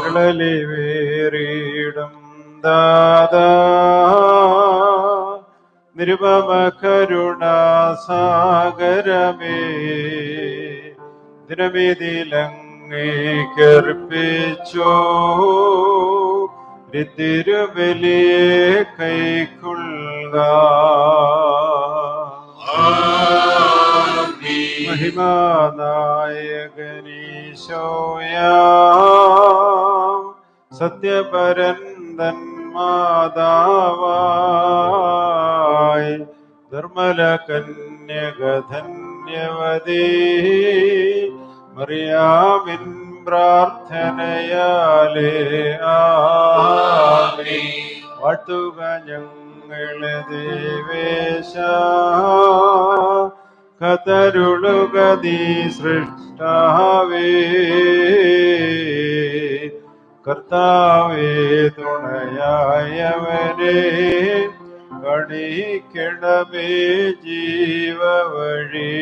കരളലി വേറിയിടും ദാദാ. നിരുപമ കരുണാസാഗരമേ ദിനമിതിലങ്ങേക്കർപ്പിച്ചോ തിരുബലിയെ കൈക്കൊള്ളുക മഹിമാനായകനീശോയാം. സത്യപരന്തൻ മാതാവായി നിർമ്മല കന്യകധന്യവതീ മറിയാമിൻ പ്രാർത്ഥനയാലേ ആമീ. വാഴ്ത്തുക ഞങ്ങളെ ദേവേശ. കതരുളുക സൃഷ്ടാവേ. കർത്താവേ തുണയായവനെ കണിക്കണമേ ജീവവഴി.